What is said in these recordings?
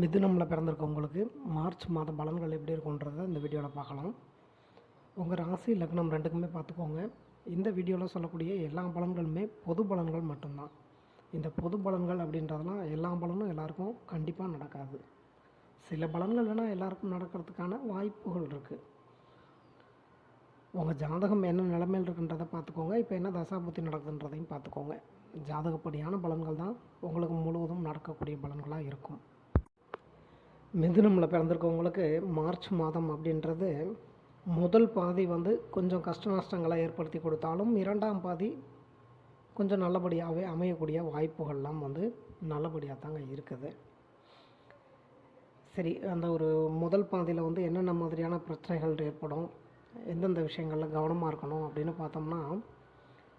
மிதுனமில் பிறந்திருக்கவங்களுக்கு March மாத பலன்கள் எப்படி இருக்குன்றதை இந்த வீடியோவில் பார்க்கலாம். உங்கள் ராசி லக்னம் ரெண்டுக்குமே பார்த்துக்கோங்க. இந்த வீடியோவில் சொல்லக்கூடிய எல்லா பலன்களுமே பொது பலன்கள் மட்டும்தான். இந்த பொது பலன்கள் அப்படின்றதெல்லாம் எல்லா பலனும் எல்லாருக்கும் கண்டிப்பாக நடக்காது. சில பலன்கள் வேணால் எல்லாருக்கும் நடக்கிறதுக்கான வாய்ப்புகள் இருக்குது உங்கள் ஜாதகம் என்ன நிலைமையில் இருக்குன்றதை பார்த்துக்கோங்க. இப்போ என்ன தசாபுத்தி நடக்குதுன்றதையும் பார்த்துக்கோங்க. ஜாதகப்படியான பலன்கள் தான் உங்களுக்கு முழுவதும் நடக்கக்கூடிய பலன்களாக இருக்கும். மிதுனமில் பிறந்திருக்கவங்களுக்கு மார்ச் மாதம் அப்படின்றது முதல் பாதி வந்து கொஞ்சம் கஷ்ட நஷ்டங்களை ஏற்படுத்தி கொடுத்தாலும் இரண்டாம் பாதி கொஞ்சம் நல்லபடியாகவே அமையக்கூடிய வாய்ப்புகள்லாம் வந்து நல்லபடியாக தாங்க இருக்குது. சரி அந்த ஒரு முதல் பாதியில் வந்து என்னென்ன மாதிரியான பிரச்சனைகள் ஏற்படும் எந்தெந்த விஷயங்களில் கவனமாக இருக்கணும் அப்படின்னு பார்த்தோம்னா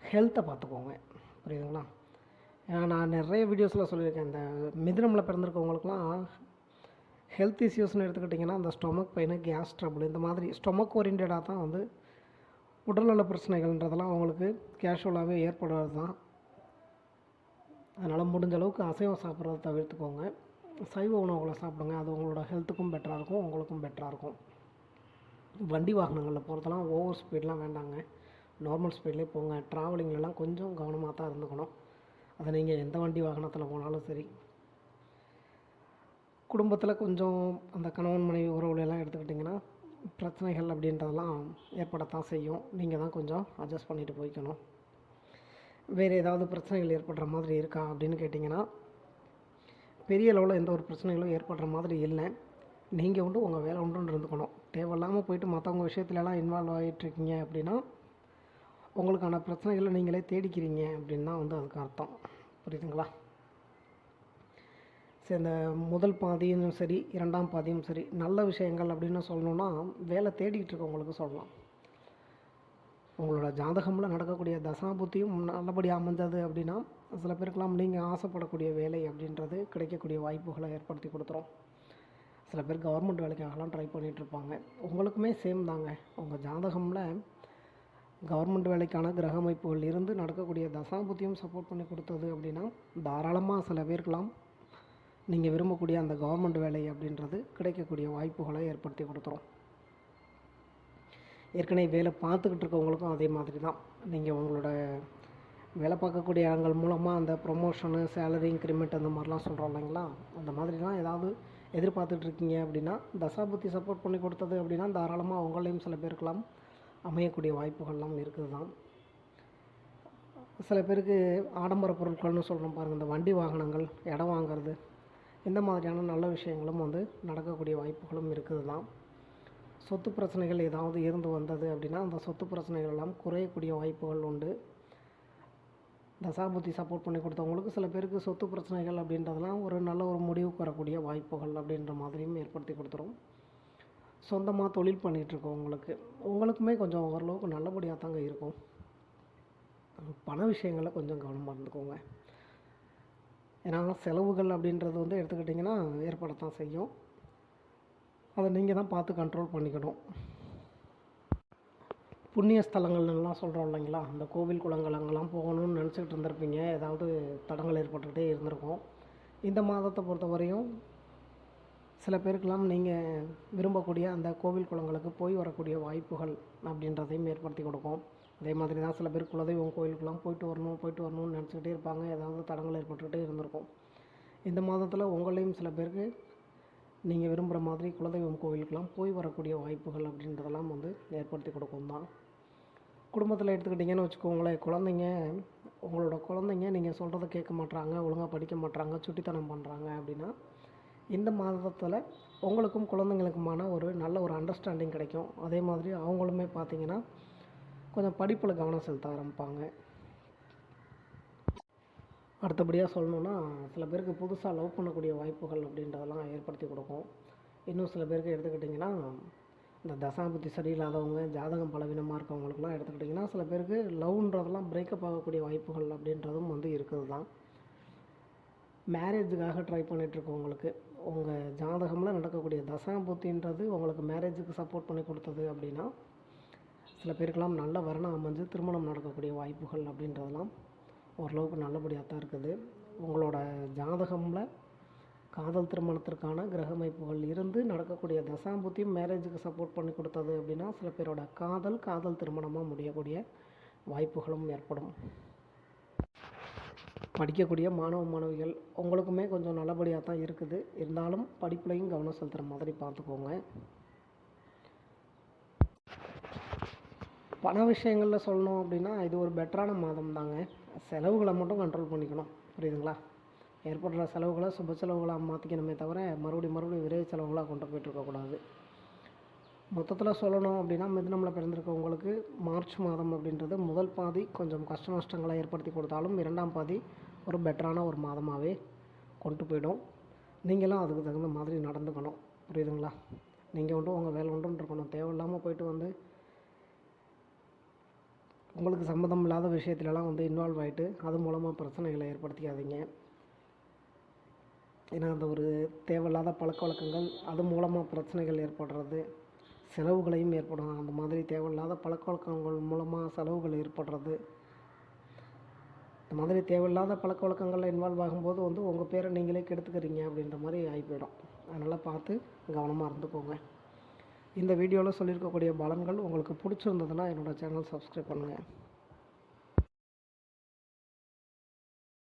ஹெல்த்தை பார்த்துக்கோங்க. புரியுதுங்களா? ஏன்னா நான் நிறைய வீடியோஸில் சொல்லியிருக்கேன் இந்த மிதுனமில் பிறந்திருக்கவங்களுக்குலாம் ஹெல்த் இஷ்யூஸ்னு எடுத்துக்கிட்டிங்கன்னா அந்த ஸ்டொமக் பெயின் கேஸ் ட்ரபுள் இந்த மாதிரி ஸ்டொமக் ஓரியன்டாக தான் வந்து உடல்நல பிரச்சனைகள்ன்றதெல்லாம் அவங்களுக்கு கேஷுவலாகவே ஏற்படுறது தான் அதனால் முடிஞ்ச அளவுக்கு அசைவம் சாப்பிட்றத தவிர்த்துக்கோங்க. சைவ உணவுகளை சாப்பிடுங்க. அது உங்களோட ஹெல்த்துக்கும் பெட்டராக இருக்கும் உங்களுக்கும் பெட்டராக இருக்கும். வண்டி வாகனங்களில் போகிறதெல்லாம் ஓவர் ஸ்பீட்லாம் வேண்டாங்க. நார்மல் ஸ்பீட்லேயே போங்க. ட்ராவலிங்லலாம் கொஞ்சம் கவனமாக தான் இருந்துக்கணும். அதை நீங்கள் எந்த வண்டி வாகனத்தில் போனாலும் சரி. குடும்பத்தில் கொஞ்சம் அந்த கணவன் மனைவி உறவுகளெல்லாம் எடுத்துக்கிட்டிங்கன்னா பிரச்சனைகள் அப்படின்றதெல்லாம் ஏற்படத்தான் செய்யும். நீங்கள் தான் கொஞ்சம் அட்ஜஸ்ட் பண்ணிட்டு போய்க்கணும். வேறு ஏதாவது பிரச்சனைகள் ஏற்படுற மாதிரி இருக்கா அப்படின்னு கேட்டிங்கன்னா பெரிய அளவில் எந்த ஒரு பிரச்சனைகளும் ஏற்படுற மாதிரி இல்லை. நீங்கள் உண்டு உங்கள் வேலை உண்டுன்னு இருந்துக்கணும். தேவையில்லாமல் போயிட்டு மற்றவங்க விஷயத்துலலாம் இன்வால்வ் ஆகிட்டுருக்கீங்க அப்படின்னா உங்களுக்கான பிரச்சனைகளை நீங்களே தேடிக்கிறீங்க அப்படின்னா வந்து அதுக்கு அர்த்தம். புரியுதுங்களா? இந்த முதல் பாதியும் சரி இரண்டாம் பாதியும் சரி நல்ல விஷயங்கள் அப்படின்னு சொல்லணுன்னா வேலை தேடிக்கிட்டு இருக்கவங்களுக்கு சொல்லலாம். உங்களோட ஜாதகமில் நடக்கக்கூடிய தசாபுத்தியும் நல்லபடியாக அமைஞ்சது அப்படின்னா சில பேருக்கெல்லாம் நீங்கள் ஆசைப்படக்கூடிய வேலை அப்படின்றது கிடைக்கக்கூடிய வாய்ப்புகளை ஏற்படுத்தி கொடுத்துரும். சில பேர் கவர்மெண்ட் வேலைக்காகலாம் ட்ரை பண்ணிகிட்ருப்பாங்க உங்களுக்குமே சேம் தாங்க. உங்கள் ஜாதகமில் கவர்மெண்ட் வேலைக்கான கிரக அமைப்புகள் இருந்து நடக்கக்கூடிய தசாபுத்தியும் சப்போர்ட் பண்ணி கொடுத்தது அப்படின்னா தாராளமாக சில பேருக்கெல்லாம் நீங்கள் விரும்பக்கூடிய அந்த கவர்மெண்ட் வேலை அப்படின்றது கிடைக்கக்கூடிய வாய்ப்புகளை ஏற்படுத்தி கொடுத்துரும். ஏற்கனவே வேலை பார்த்துக்கிட்டு இருக்கவங்களுக்கும் அதே மாதிரி தான். நீங்கள் உங்களோட வேலை பார்க்கக்கூடிய இடங்கள் மூலமாக அந்த ப்ரொமோஷனு சேலரி இன்க்ரிமெண்ட் அந்த மாதிரிலாம் சொல்கிறோம் இல்லைங்களா? அந்த மாதிரிலாம் ஏதாவது எதிர்பார்த்துட்டு இருக்கீங்க அப்படின்னா தசாபுத்தி சப்போர்ட் பண்ணி கொடுத்தது அப்படின்னா தாராளமாக அவங்களையும் சில பேருக்கெல்லாம் அமையக்கூடிய வாய்ப்புகள்லாம் இருக்குது தான் சில பேருக்கு ஆடம்பர பொருட்கள்னு சொல்கிறோம் பாருங்கள் இந்த வண்டி வாகனங்கள் இடம் வாங்குறது இந்த மாதிரியான நல்ல விஷயங்களும் வந்து நடக்கக்கூடிய வாய்ப்புகளும் இருக்குது தான் சொத்து பிரச்சனைகள் ஏதாவது இருந்து வந்தது அப்படின்னா அந்த சொத்து பிரச்சனைகள் எல்லாம் குறையக்கூடிய வாய்ப்புகள் உண்டு. தசாபுத்தி சப்போர்ட் பண்ணி கொடுத்தவங்களுக்கு சில பேருக்கு சொத்து பிரச்சனைகள் அப்படின்றதெல்லாம் ஒரு நல்ல ஒரு முடிவுக்கு வரக்கூடிய வாய்ப்புகள் அப்படின்ற மாதிரியும் ஏற்படுத்தி கொடுத்துரும். சொந்தமாக தொழில் பண்ணிகிட்ருக்கவங்களுக்கு உங்களுக்குமே கொஞ்சம் ஓரளவுக்கு நல்லபடியாக தாங்க இருக்கும். பண விஷயங்களை கொஞ்சம் கவனமாக இருந்துக்கோங்க. ஏன்னா செலவுகள் அப்படின்றது வந்து எடுத்துக்கிட்டிங்கன்னா ஏற்படத்தான் செய்யும். அதை நீங்கள் தான் பார்த்து கண்ட்ரோல் பண்ணிக்கணும். புண்ணிய ஸ்தலங்கள்லாம் சொல்கிறோம் இல்லைங்களா? அந்த கோவில் குளங்கள் அங்கெல்லாம் போகணும்னு நினச்சிக்கிட்டு இருந்திருப்பீங்க. ஏதாவது தடங்கள் ஏற்பட்டுக்கிட்டே இருந்திருக்கும். இந்த மாதத்தை பொறுத்த வரையும் சில பேருக்கெல்லாம் நீங்கள் விரும்பக்கூடிய அந்த கோவில் குளங்களுக்கு போய் வரக்கூடிய வாய்ப்புகள் அப்படின்றதையும் ஏற்படுத்தி கொடுக்கும். அதே மாதிரி தான் சில பேர் குலதெய்வம் கோயிலுக்கெல்லாம் போயிட்டு வரணும் போயிட்டு வரணும்னு நினச்சிக்கிட்டே இருப்பாங்க. ஏதாவது தடங்கள் ஏற்பட்டுக்கிட்டே இருந்திருக்கும். இந்த மாதத்தில் உங்களையும் சில பேருக்கு நீங்கள் விரும்புகிற மாதிரி குலதெய்வம் கோவிலுக்கெல்லாம் போய் வரக்கூடிய வாய்ப்புகள் அப்படின்றதெல்லாம் வந்து ஏற்படுத்தி கொடுக்கும் தான். குடும்பத்தில் எடுத்துக்கிட்டிங்கன்னு வச்சுக்கோங்களேன் குழந்தைங்க உங்களோட குழந்தைங்க நீங்கள் சொல்கிறத கேட்க மாட்றாங்க ஒழுங்காக படிக்க மாட்றாங்க சுட்டித்தனம் பண்ணுறாங்க அப்படின்னா இந்த மாதத்தில் உங்களுக்கும் குழந்தைங்களுக்குமான ஒரு நல்ல ஒரு அண்டர்ஸ்டாண்டிங் கிடைக்கும். அதே மாதிரி அவங்களுமே பார்த்தீங்கன்னா கொஞ்சம் படிப்பில் கவனம் செலுத்த ஆரம்பிப்பாங்க. அடுத்தபடியாக சொல்லணுன்னா சில பேருக்கு புதுசாக லவ் பண்ணக்கூடிய வாய்ப்புகள் அப்படின்றதெல்லாம் ஏற்படுத்தி கொடுக்கும். இன்னும் சில பேருக்கு எடுத்துக்கிட்டிங்கன்னா இந்த தசாபுத்தி சரியில்லாதவங்க ஜாதகம் பலவீனமாக இருக்கவங்களுக்குலாம் எடுத்துக்கிட்டிங்கன்னா சில பேருக்கு லவ்ன்றதெல்லாம் பிரேக்கப் ஆகக்கூடிய வாய்ப்புகள் அப்படின்றதும் வந்து இருக்குது தான் மேரேஜுக்காக ட்ரை பண்ணிகிட்ருக்கவங்களுக்கு உங்கள் ஜாதகமில் நடக்கக்கூடிய தசாபுத்தின்றது உங்களுக்கு மேரேஜுக்கு சப்போர்ட் பண்ணி கொடுத்தது அப்படின்னா சில பேருக்கெல்லாம் நல்ல வரணம் அமைஞ்சு திருமணம் நடக்கக்கூடிய வாய்ப்புகள் அப்படின்றதெல்லாம் ஓரளவுக்கு நல்லபடியாக தான் இருக்குது. உங்களோட ஜாதகமில் காதல் திருமணத்திற்கான கிரக அமைப்புகள் இருந்து நடக்கக்கூடிய தசாம்புத்தியும் மேரேஜுக்கு சப்போர்ட் பண்ணி கொடுத்தது அப்படின்னா சில பேரோட காதல் காதல் திருமணமாக முடியக்கூடிய வாய்ப்புகளும் ஏற்படும். படிக்கக்கூடிய மாணவ மாணவிகள் உங்களுக்குமே கொஞ்சம் நல்லபடியாக தான் இருக்குது. இருந்தாலும் படிப்புலையும் கவனம் செலுத்துகிற மாதிரி பார்த்துக்கோங்க. பண விஷயங்களில் சொல்லணும் அப்படின்னா இது ஒரு பெட்டரான மாதம் தாங்க. செலவுகளை மட்டும் கண்ட்ரோல் பண்ணிக்கணும். புரியுதுங்களா? ஏற்படுற செலவுகளை சுப செலவுகளாக மாற்றிக்கணுமே தவிர மறுபடியும் மறுபடியும் விரைவு செலவுகளாக கொண்டு போயிட்டு இருக்கக்கூடாது மொத்தத்தில் சொல்லணும் அப்படின்னா மிதுனமில் பிறந்திருக்கவங்களுக்கு மார்ச் மாதம் அப்படின்றது முதல் பாதி கொஞ்சம் கஷ்ட நஷ்டங்களை ஏற்படுத்தி கொடுத்தாலும் இரண்டாம் பாதி ஒரு பெட்டரான ஒரு மாதமாகவே கொண்டு போயிடும். நீங்களும் அதுக்கு தகுந்த மாதிரி நடந்துக்கணும். புரியுதுங்களா? நீங்கள் ஒன்றும் உங்கள் வேலை ஒன்றும் இருக்கணும். தேவையில்லாமல் போயிட்டு வந்து உங்களுக்கு சம்மந்தம் இல்லாத விஷயத்துலலாம் வந்து இன்வால்வ் ஆகிட்டு அது மூலமாக பிரச்சனைகளை ஏற்படுத்திக்காதீங்க. ஏன்னா அந்த ஒரு தேவையில்லாத பழக்க வழக்கங்கள் அது மூலமாக பிரச்சனைகள் ஏற்படுறது செலவுகளையும் ஏற்படும். அந்த மாதிரி தேவையில்லாத பழக்க வழக்கங்கள் மூலமாக செலவுகள் ஏற்படுறது. இந்த மாதிரி தேவையில்லாத பழக்க வழக்கங்களில் இன்வால்வ் ஆகும்போது வந்து உங்கள் பேரை நீங்களே கெடுத்துக்கிறீங்க அப்படின்ற மாதிரி ஆகி போயிடும் அதனால் பார்த்து கவனமாக இருந்துக்கோங்க. இந்த வீடியோவில் சொல்லியிருக்கக்கூடிய பலன்கள் உங்களுக்கு பிடிச்சிருந்ததுன்னா என்னோடய சேனல் சப்ஸ்கிரைப் பண்ணுங்கள்